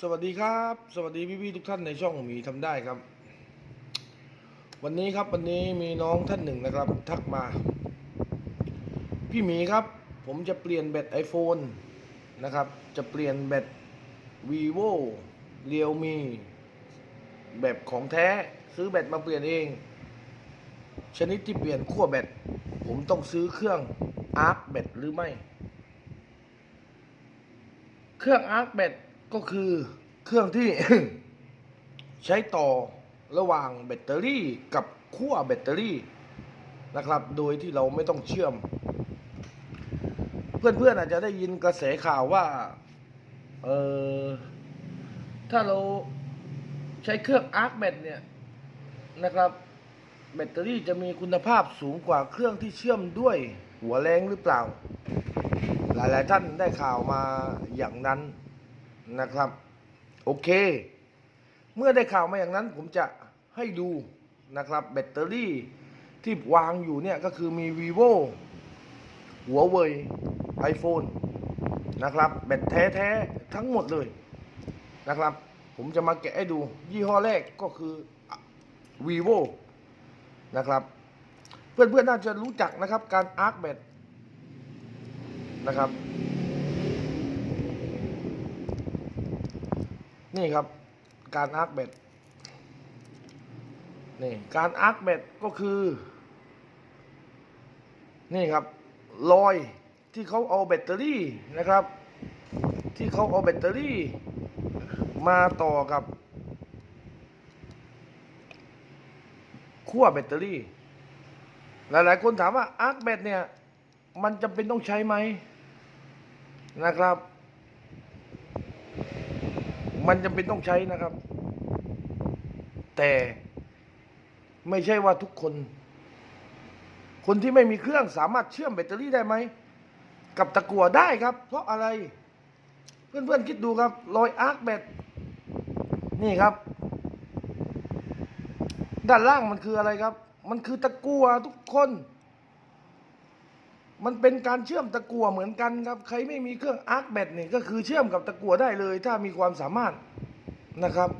สวัสดีครับ สวัสดีพี่ๆทุกท่านในช่องหมีทำได้ครับ วันนี้ครับวันนี้มีน้องท่านหนึ่งนะครับ ทักมา พี่หมีครับ ผมจะเปลี่ยนแบต iPhone นะครับ จะเปลี่ยนแบต vivo realme แบบของแท้ซื้อแบตมาเปลี่ยนเอง ชนิดที่เปลี่ยนขั้วแบตผมต้องซื้อเครื่อง arc แบตหรือไม่ เครื่อง arc แบต ก็คือเครื่องที่ ใช้ต่อระหว่างแบตเตอรี่กับขั้วแบตเตอรี่นะครับ โดยที่เราไม่ต้องเชื่อม เพื่อนๆอาจจะได้ยินกระแสข่าวว่า เออถ้าเราใช้เครื่อง arc แบตเนี่ยนะครับ แบตเตอรี่จะมีคุณภาพสูงกว่าเครื่องที่เชื่อมด้วยหัวแรงหรือเปล่า หลายๆท่านได้ข่าวมาอย่างนั้น นะครับ โอเค เมื่อได้ข่าวมาอย่างนั้นผมจะให้ดูนะครับแบตเตอรี่ที่วางอยู่เนี่ยก็คือมี vivo หัวเว่ย iPhone นะครับ แบตแท้ๆทั้งหมดเลยนะครับ ผมจะมาแกะให้ดู ยี่ห้อแรกก็คือ vivo นะครับ เพื่อนๆน่าจะรู้จักนะครับการ arc แบตนะครับ นี่ครับ การอาร์คแบตนี่การอาร์คแบตก็คือ นี่ครับรอยที่เขาเอาแบตเตอรี่นะครับ ที่เขาเอาแบตเตอรี่ มาต่อกับขั้วแบตเตอรี่ หลายๆ คนถามว่าอาร์คแบตเนี่ย มันจำเป็นต้องใช้ไหมนะครับ มันจำเป็นต้องใช้นะครับ แต่ไม่ใช่ว่าทุกคน คนที่ไม่มีเครื่องสามารถเชื่อมแบตเตอรี่ได้ไหม กับตะกั่วได้ครับ เพราะอะไร เพื่อนๆคิดดูครับรอยอาร์คแบตนี่ครับ ด้านล่างมันคืออะไรครับ มันคือตะกั่วทุกคน มันเป็นการเชื่อมตะกั่วเหมือนกันครับ ใครไม่มีเครื่องอาร์คแบตเนี่ยก็คือเชื่อมกับตะกั่วได้เลย ถ้ามีความสามารถนะครับ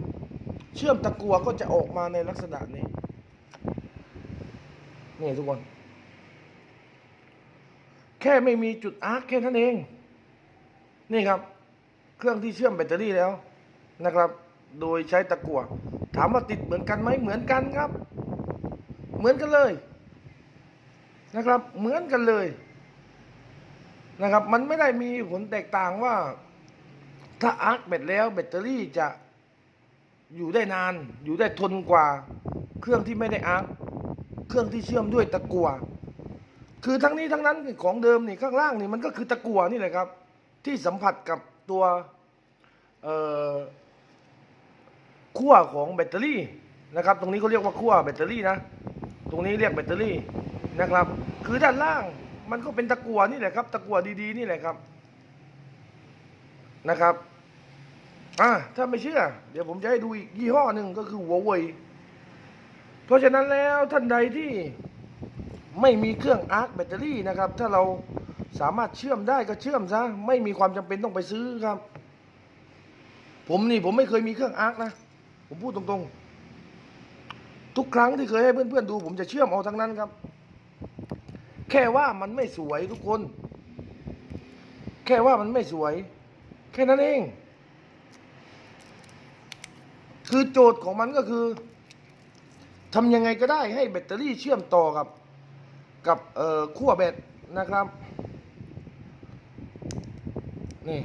เชื่อมตะกั่วก็จะออกมาในลักษณะนี้นี่ทุกคน แค่ไม่มีจุดอาร์คแค่นั้นเอง นี่ครับ เครื่องที่เชื่อมแบตเตอรี่แล้วนะครับ โดยใช้ตะกั่วถามว่าติดเหมือนกันไหมเหมือนกันครับ เหมือนกันเลยนะครับ เหมือนกันเลย นะครับ มันไม่ได้มีผลแตกต่างว่า ถ้าอาร์คแบตแล้วแบตเตอรี่จะอยู่ได้นาน อยู่ได้ทนกว่า เครื่องที่ไม่ได้อาร์คเครื่องที่เชื่อมด้วยตะกั่วคือทั้งนี้ทั้งนั้นของเดิมนี่ข้างล่างนี่มันก็คือตะกั่วนี่แหละครับ ที่สัมผัสกับตัวขั้วของแบตเตอรี่นะครับ ตรงนี้เขาเรียกว่าขั้วแบตเตอรี่นะ ตรงนี้เรียกแบตเตอรี่นะครับ คือด้านล่าง มันก็เป็นตะกั่วนี่แหละครับ ตะกั่วดีๆนี่แหละครับนะครับอะถ้าไม่เชื่อ เดี๋ยวผมจะให้ดูอีกยี่ห้อหนึ่งก็คือหัวเว่ยเพราะฉะนั้นแล้วท่านใดที่ไม่มีเครื่องอาร์คแบตเตอรี่นะครับ ถ้าเราสามารถเชื่อมได้ก็เชื่อมซะไม่มีความจำเป็นต้องไปซื้อครับ ผมนี่ผมไม่เคยมีเครื่องอาร์คนะ ผมพูดตรงๆ ทุกครั้งที่เคยให้เพื่อนๆดู ผมจะเชื่อมเอาทั้งนั้นครับ ค่ว่ามันไม่สวยทุกคน แค่ว่ามันไม่สวย แค่นั้นเอง คือโจทย์ของมันก็คือทำยังไงก็ได้ให้แบตเตอรี่เชื่อมต่อกับกับเอ่อขั้วแบตนะครับนี่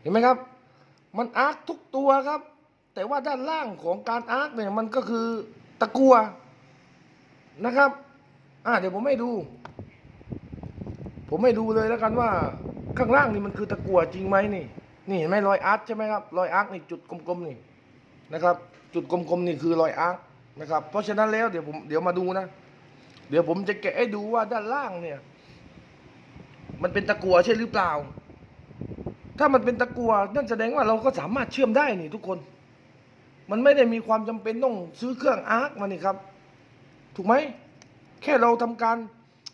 เห็นไหมครับ มันอาร์คทุกตัวครับ แต่ว่าด้านล่างของการอาร์คเนี่ยมันก็คือตะกัวนะครับ อ่าเดี๋ยวผมให้ดู ผมให้ดูเลยแล้วกันว่า ข้างล่างนี่มันคือตะกั่วจริงไหมนี่ นี่เห็นไหมรอยอาร์คใช่ไหมครับรอยอาร์คนี่จุดกลมๆนี่นะครับ จุดกลมๆนี่คือรอยอาร์คนะครับ เพราะฉะนั้นแล้วเดี๋ยวผมเดี๋ยวมาดูนะ เดี๋ยวผมจะแกะให้ดูว่าด้านล่างเนี่ย มันเป็นตะกั่วใช่หรือเปล่า ถ้ามันเป็นตะกั่วนั่นแสดงว่าเราก็สามารถเชื่อมได้นี่ทุกคน มันไม่ได้มีความจำเป็นต้องซื้อเครื่องอาร์คมานี่ครับ ถูกไหม แค่เราทำการ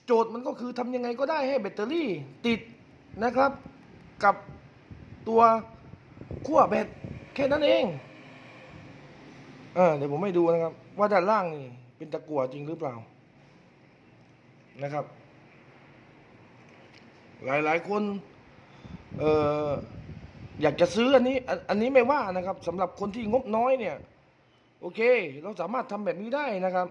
โจทย์มันก็คือทำยังไงก็ได้ให้แบตเตอรี่ติดนะครับ กับตัวขั้วเบ็ดแค่นั้นเองเออเดี๋ยวผมให้ดูนะครับ ว่าด้านล่างนี่เป็นตะกั่วจริงหรือเปล่านะครับ หลายหลายคนเอ่ออยากจะซื้ออันนี้อันนี้ไม่ว่านะครับสำหรับคนที่งบน้อยเนี่ย โอเค เราสามารถทำแบบนี้ได้นะครับ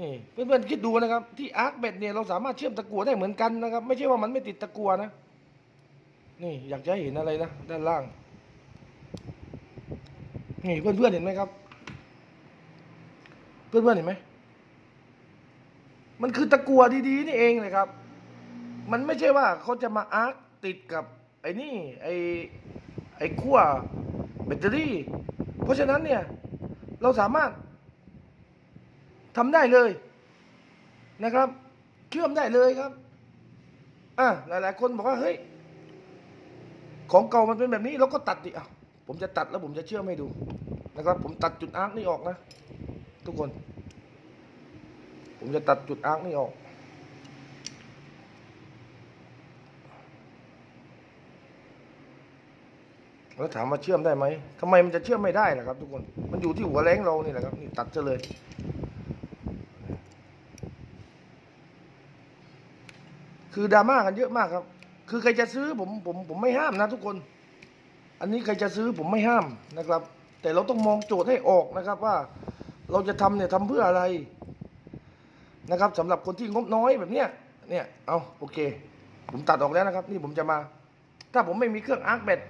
นี่เพื่อนๆคิดดูนะครับที่อาร์คเบ็ดเนี่ยเราสามารถเชื่อมตะกั่วได้เหมือนกันนะครับ ไม่ใช่ว่ามันไม่ติดตะกั่วนะ นี่อยากจะเห็นอะไรนะด้านล่าง นี่เพื่อนๆเห็นไหมครับ เพื่อนๆเห็นไหมมันคือตะกั่วดีๆนี่เองเลยครับ มันไม่ใช่ว่าเขาจะมาอาร์คติดกับไอ้นี่ไอ้ไอ้ขั้วแบตเตอรี่ เพราะฉะนั้นเนี่ยเราสามารถ ทำได้เลยนะครับ เชื่อมได้เลยครับอะหลาย ๆ คนบอกว่าเฮ้ยของเก่ามันเป็นแบบนี้เราก็ตัดดิอะผมจะตัดแล้วผมจะเชื่อมให้ดูนะครับ ผมตัดจุดอาร์คนี่ออกนะ ทุกคน ผมจะตัดจุดอาร์คนี่ออกแล้วถามว่าเชื่อมได้ไหมทำไมมันจะเชื่อมไม่ได้ล่ะครับ ทุกคน มันอยู่ที่หัวแรงเรานี่แหละครับนี่ตัดซะเลย คือดราม่ากันเยอะมากครับ คือใครจะซื้อผมผมผมไม่ห้ามนะทุกคน อันนี้ใครจะซื้อผมไม่ห้ามนะครับ แต่เราต้องมองโจทย์ให้ออกนะครับว่าเราจะทำเนี่ยทำเพื่ออะไรนะครับสำหรับคนที่งบน้อยแบบเนี้ยเนี่ยเอาโอเค ผมตัดออกแล้วนะครับ นี่ผมจะมา ถ้าผมไม่มีเครื่องอาร์คแบต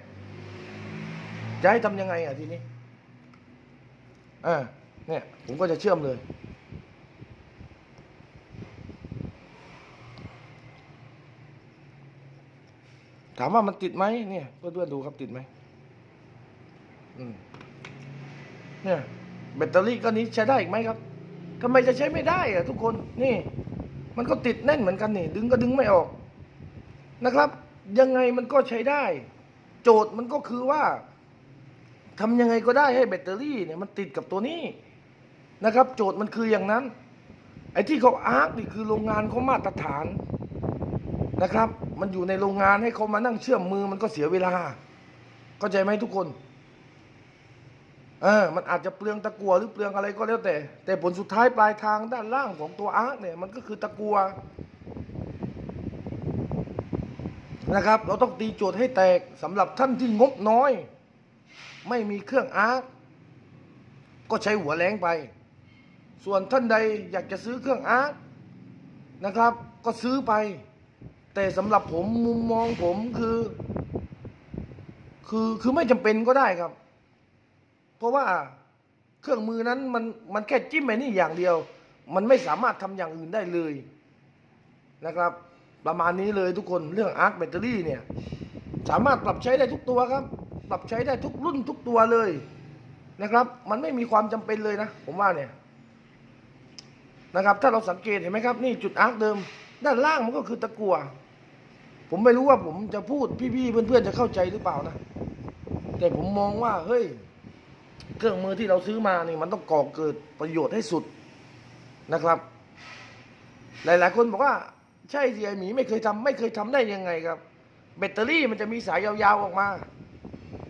จะให้ทำยังไงอะทีนี้อ่าเนี่ยผมก็จะเชื่อมเลย ถามว่ามันติดไหมเนี่ยเพื่อนๆดูครับติดไหมเนี่ย แบตเตอรี่ก้อนนี้ใช้ได้อีกไหมครับทำไมจะใช้ไม่ได้อะทุกคนนี่ มันก็ติดแน่นเหมือนกันนี่ ดึงก็ดึงไม่ออกนะครับ ยังไงมันก็ใช้ได้ โจทย์มันก็คือว่าทำยังไงก็ได้ให้แบตเตอรี่เนี่ยมันติดกับตัวนี้นะครับ โจทย์มันคืออย่างนั้น ไอ้ที่เขาอาร์คนี่คือโรงงานเขามาตรฐานนะครับ มันอยู่ในโรงงานให้เขามานั่งเชื่อมมือมันก็เสียเวลา เข้าใจไหมทุกคน เออ มันอาจจะเปลืองตะกัวหรือเปลืองอะไรก็แล้วแต่ แต่ผลสุดท้ายปลายทางด้านล่างของตัวอาร์คเนี่ยมันก็คือตะกัวนะครับ เราต้องตีโจทย์ให้แตกสำหรับท่านที่งบน้อย ไม่มีเครื่องอาร์คก็ใช้หัวแรงไป ส่วนท่านใดอยากจะซื้อเครื่องอาร์คนะครับ ก็ซื้อไป แต่สำหรับผมมุมมองผมคือ คือคือไม่จำเป็นก็ได้ครับ เพราะว่าเครื่องมือนั้นมันมันแค่จิ้มไปนี่อย่างเดียว มันไม่สามารถทำอย่างอื่นได้เลยนะครับ ประมาณนี้เลยทุกคนเรื่องอาร์คแบตเตอรี่เนี่ย สามารถปรับใช้ได้ทุกตัวครับ ปรับใช้ได้ทุกรุ่นทุกตัวเลยนะครับ มันไม่มีความจำเป็นเลยนะ ผมว่าเนี่ยนะครับ ถ้าเราสังเกตเห็นไหมครับ นี่จุดอาร์คเดิม ด้านล่างมันก็คือตะกั่ว ผมไม่รู้ว่าผมจะพูดพี่ๆเพื่อนๆจะเข้าใจหรือเปล่านะ แต่ผมมองว่าเฮ้ย เครื่องมือที่เราซื้อมานี่มันต้องก่อเกิดประโยชน์ให้สุดนะครับ หลายๆ คนบอกว่าใช่สิไอหมีไม่เคยทำไม่เคยทำได้ยังไงครับ แบตเตอรี่มันจะมีสายยาวๆออกมา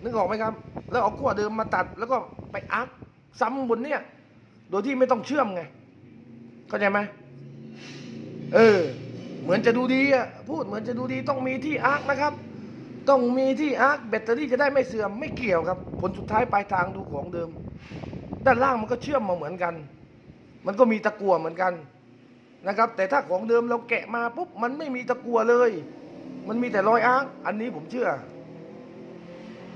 นึกออกไหมครับ แล้วเอาขั้วเดิมมาตัด แล้วก็ไปอัพซ้ำบนเนี่ย โดยที่ไม่ต้องเชื่อมไง เข้าใจไหมเออ เหมือนจะดูดีอะพูดเหมือนจะดูดีต้องมีที่อาร์คนะครับ ต้องมีที่อาร์คแบตเตอรี่จะได้ไม่เสื่อมไม่เกี่ยวครับ ผลสุดท้ายปลายทางดูของเดิม ด้านล่างมันก็เชื่อมมาเหมือนกัน มันก็มีตะกั่วเหมือนกันนะครับ แต่ถ้าของเดิมเราแกะมาปุ๊บมันไม่มีตะกั่วเลย มันมีแต่รอยอาร์คอันนี้ผมเชื่อ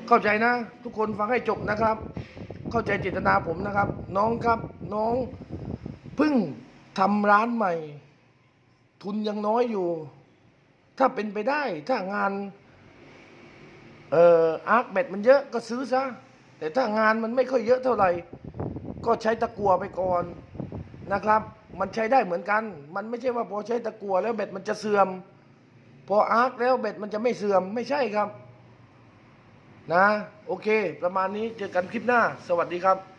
เข้าใจนะ ทุกคนฟังให้จบนะครับ เข้าใจเจตนาผมนะครับ น้องครับน้องเพิ่งทำร้านใหม่ ทุนยังน้อยอยู่ ถ้าเป็นไปได้ ถ้างานเอ่ออาร์คแบตมันเยอะก็ซื้อซะ แต่ถ้างานมันไม่ค่อยเยอะเท่าไหร่ ก็ใช้ตะกัวไปก่อนนะครับ มันใช้ได้เหมือนกัน มันไม่ใช่ว่าพอใช้ตะกัวแล้วแบตมันจะเสื่อม พออาร์คแล้วแบตมันจะไม่เสื่อมไม่ใช่ครับ นะ โอเค ประมาณนี้เจอกันคลิปหน้า สวัสดีครับ